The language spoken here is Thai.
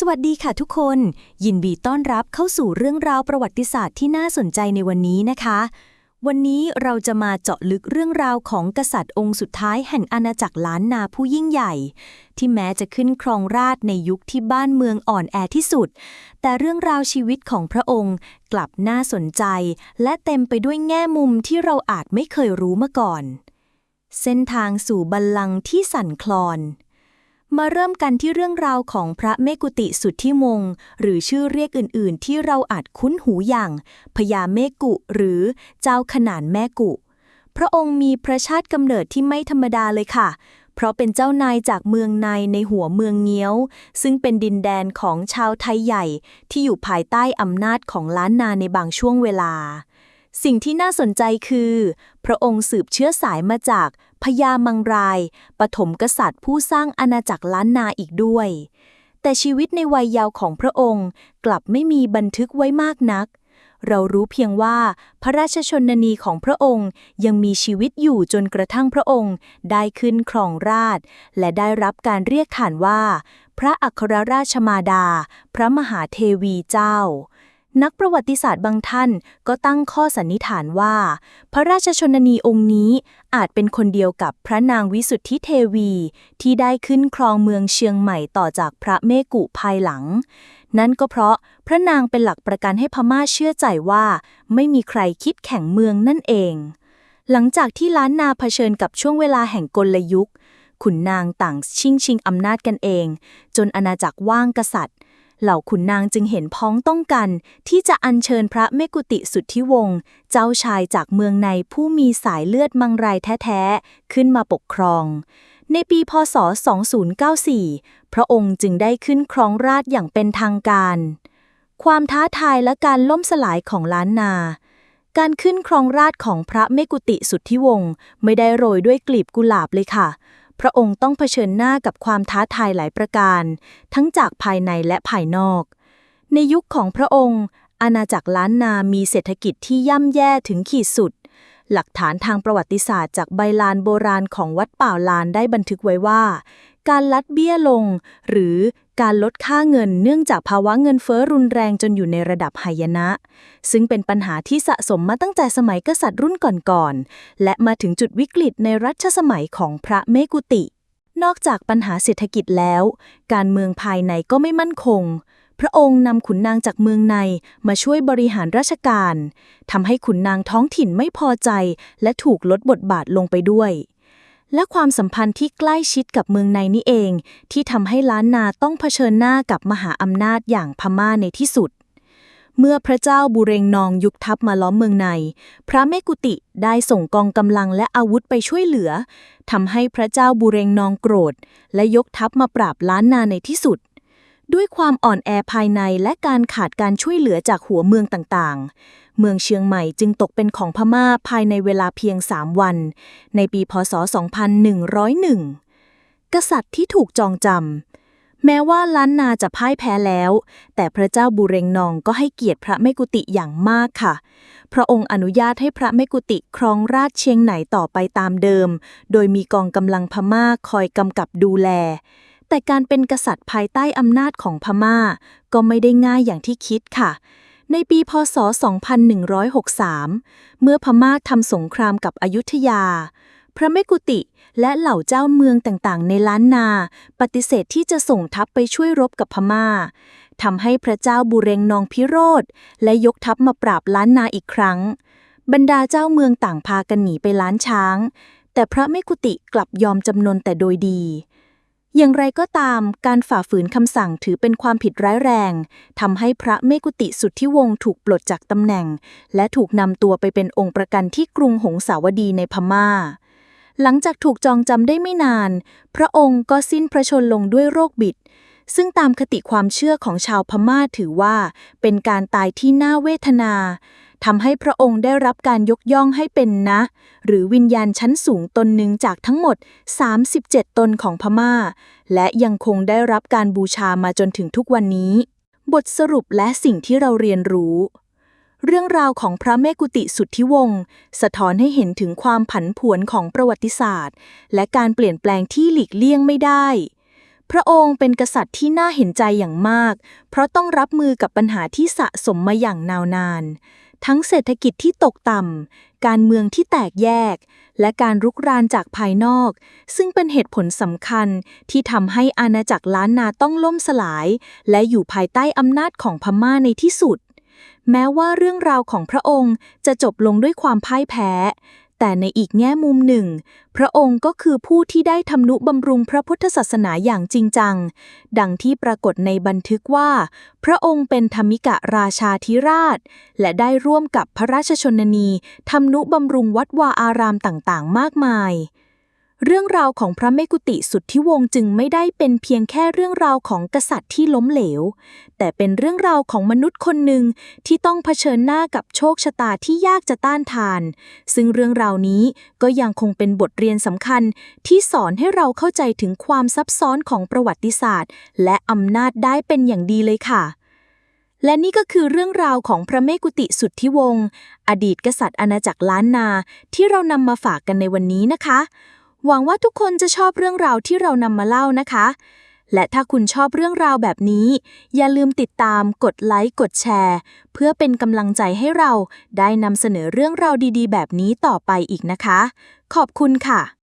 สวัสดีค่ะทุกคน ยินดีต้อนรับเข้าสู่เรื่องราวประวัติศาสตร์ที่น่าสนใจในวันนี้นะคะ วันนี้เราจะมาเจาะลึกเรื่องราวของกษัตริย์องค์สุดท้ายแห่งอาณาจักรล้านนาผู้ยิ่งใหญ่ ที่แม้จะขึ้นครองราชในยุคที่บ้านเมืองอ่อนแอที่สุด แต่เรื่องราวชีวิตของพระองค์กลับน่าสนใจ และเต็มไปด้วยแง่มุมที่เราอาจไม่เคยรู้มาก่อน เส้นทางสู่บัลลังก์ที่สั่นคลอน มาเริ่มกันที่เรื่องราวของพระเมกุติสุทธิมง หรือชื่อเรียกอื่นๆ ที่เราอาจคุ้นหูอย่างพญาเมกุหรือเจ้าขนานแม่กุ พระองค์มีพระชาติกำเนิดที่ไม่ธรรมดาเลยค่ะ เพราะเป็นเจ้านายจากเมืองในในหัวเมืองเงี้ยว ซึ่งเป็นดินแดนของชาวไทยใหญ่ ที่อยู่ภายใต้อำนาจของล้านนาในบางช่วงเวลา สิ่งที่น่าสนใจคือ พระองค์สืบเชื้อสายมาจาก พญามังราย ปฐมกษัตริย์ผู้สร้างอาณาจักรล้านนาอีกด้วย แต่ชีวิตในวัยยาวของพระองค์กลับไม่มีบันทึกไว้มากนัก เรารู้เพียงว่าพระราชชนนีของพระองค์ยังมีชีวิตอยู่จนกระทั่งพระองค์ ได้ขึ้นครองราช และได้รับการเรียกขานว่า พระอัครราชมาดา พระมหาเทวีเจ้า นักประวัติศาสตร์บางท่านก็ตั้งข้อสันนิษฐานว่า พระราชชนนีองค์นี้อาจเป็นคนเดียวกับพระนางวิสุทธิเทวี ที่ได้ขึ้นครองเมืองเชียงใหม่ต่อจากพระเมกุภายหลัง นั่นก็เพราะพระนางเป็นหลักประกันให้พม่าเชื่อใจว่า ไม่มีใครคิดแข่งเมืองนั่นเอง หลังจากที่ล้านนาเผชิญกับช่วงเวลาแห่งกลยุคขุนนางต่างชิงชิงอำนาจกันเอง จนอาณาจักรว่างกษัตริย์ เหล่าขุนนางจึงเห็นพ้องต้องกัน ที่จะอัญเชิญพระเมกุติสุทธิวงศ์เจ้าชายจากเมืองในผู้มีสายเลือดมังรายแท้ๆ ขึ้นมาปกครอง ในปีพศ 2094 พระองค์จึงได้ขึ้นครองราชอย่างเป็นทางการ ความท้าทายและการล่มสลายของล้านนาการขึ้นครองราชของพระเมกุติสุทธิวงศ์ไม่ได้โรยด้วยกลีบกุหลาบเลยค่ะ พระองค์ต้องเผชิญหน้ากับความท้าทายหลายประการ ทั้งจากภายในและภายนอก ในยุคของพระองค์ อาณาจักรล้านนามีเศรษฐกิจที่ย่ำแย่ถึงขีดสุด หลักฐานทางประวัติศาสตร์จากใบลานโบราณของวัดป่าลานได้บันทึกไว้ว่า การลัดเบี้ยลง หรือการลดค่าเงินเนื่องจากภาวะเงินเฟ้อรุนแรงจนอยู่ในระดับหายนะ ซึ่งเป็นปัญหาที่สะสมมาตั้งแต่สมัยกษัตริย์รุ่นก่อนๆ และมาถึงจุดวิกฤตในรัชสมัยของพระเมกุติ นอกจากปัญหาเศรษฐกิจแล้ว การเมืองภายในก็ไม่มั่นคง พระองค์นำขุนนางจากเมืองในมาช่วยบริหารราชการทำให้ขุนนางท้องถิ่นไม่พอใจ และถูกลดบทบาทลงไปด้วย และความสัมพันธ์ที่ใกล้ชิดกับเมืองในนี่เอง ที่ทำให้ล้านนาต้องเผชิญหน้ากับมหาอำนาจอย่างพม่าในที่สุด เมื่อพระเจ้าบุเรงนองยุคทัพมาล้อมเมืองใน พระเมกุติได้ส่งกองกำลังและอาวุธไปช่วยเหลือทำให้พระเจ้าบุเรงนองโกรธ และยกทัพมาปราบล้านนาในที่สุด ด้วยความอ่อนแอภายในและการขาดการช่วยเหลือจากหัวเมืองต่างๆ เมืองเชียงใหม่จึงตกเป็นของพม่าภายในเวลาเพียง 3 วัน ในปีพศ 2101 กษัตริย์ที่ถูกจองจำแม้ว่าล้านนาจะพ่ายแพ้แล้ว แต่พระเจ้าบุเรงนองก็ให้เกียรติพระเมกุติอย่างมากค่ะ พระองค์อนุญาตให้พระเมกุติครองราชเชียงไหนต่อไปตามเดิม โดยมีกองกำลังพม่าคอยกำกับดูแล แต่การเป็นกษัตริย์ภายใต้อำนาจของพม่า ก็ไม่ได้ง่ายอย่างที่คิดค่ะ ในปีพศ 2163 เมื่อพม่าทำสงครามกับอยุธยา พระเมกุติและเหล่าเจ้าเมืองต่างๆ ในล้านนา ปฏิเสธที่จะส่งทัพไปช่วยรบกับพม่าทำให้พระเจ้าบุเรงนองพิโรธ และยกทัพมาปราบล้านนาอีกครั้ง บรรดาเจ้าเมืองต่างพากันหนีไปล้านช้าง แต่พระเมกุติกลับยอมจำนนแต่โดยดี อย่างไรก็ตาม การฝ่าฝืนคำสั่งถือเป็นความผิดร้ายแรงทำให้พระเมกุติสุทธิวงศ์ถูกปลดจากตำแหน่ง และถูกนำตัวไปเป็นองค์ประกันที่กรุงหงสาวดีในพม่า หลังจากถูกจองจำได้ไม่นาน พระองค์ก็สิ้นพระชนลงด้วยโรคบิด ซึ่งตามคติความเชื่อของชาวพม่าถือว่า เป็นการตายที่น่าเวทนา ทำให้พระองค์ได้รับการยกย่องให้เป็นนะ หรือวิญญาณชั้นสูงตนหนึ่งจากทั้งหมด 37 ตนของพม่า และยังคงได้รับการบูชามาจนถึงทุกวันนี้ บทสรุปและสิ่งที่เราเรียนรู้ เรื่องราวของพระเมกุติสุทธิวงศ์สะท้อนให้เห็นถึงความผันผวนของประวัติศาสตร์ และการเปลี่ยนแปลงที่หลีกเลี่ยงไม่ได้พระองค์เป็นกษัตริย์ที่น่าเห็นใจอย่างมาก เพราะต้องรับมือกับปัญหาที่สะสมมาอย่างนาวนาน ทั้งเศรษฐกิจที่ตกต่ำ การเมืองที่แตกแยก และการรุกรานจากภายนอก ซึ่งเป็นเหตุผลสำคัญที่ทำให้อาณาจักรล้านนาต้องล่มสลาย และอยู่ภายใต้อำนาจของพม่าในที่สุด แม้ว่าเรื่องราวของพระองค์จะจบลงด้วยความพ่ายแพ้ แต่ในอีกแง่มุมหนึ่ง พระองค์ก็คือผู้ที่ได้ทำนุบำรุงพระพุทธศาสนาอย่างจริงจัง ดังที่ปรากฏในบันทึกว่า พระองค์เป็นธรรมิกะราชาธิราช และได้ร่วมกับพระราชชนนีทำนุบำรุงวัดวาอารามต่างๆ มากมาย เรื่องราวของพระเมกุติสุทธิวงศ์จึงไม่ได้เป็นเพียงแค่เรื่องราวของกษัตริย์ที่ล้มเหลว แต่เป็นเรื่องราวของมนุษย์คนหนึ่งที่ต้องเผชิญหน้ากับโชคชะตาที่ยากจะต้านทาน ซึ่งเรื่องราวนี้ก็ยังคงเป็นบทเรียนสำคัญ ที่สอนให้เราเข้าใจถึงความซับซ้อนของประวัติศาสตร์ และอำนาจได้เป็นอย่างดีเลยค่ะและนี่ก็คือเรื่องราวของพระเมกุติสุทธิวงศ์อดีตกษัตริย์อาณาจักรล้านนา ที่เรานำมาฝากกันในวันนี้นะคะ หวังว่าทุกคนจะชอบเรื่องราวที่เรานำมาเล่านะคะ และถ้าคุณชอบเรื่องราวแบบนี้ อย่าลืมติดตามกดไลค์กดแชร์ เพื่อเป็นกำลังใจให้เราได้นำเสนอเรื่องราวดีๆ แบบนี้ต่อไปอีกนะคะ ขอบคุณค่ะ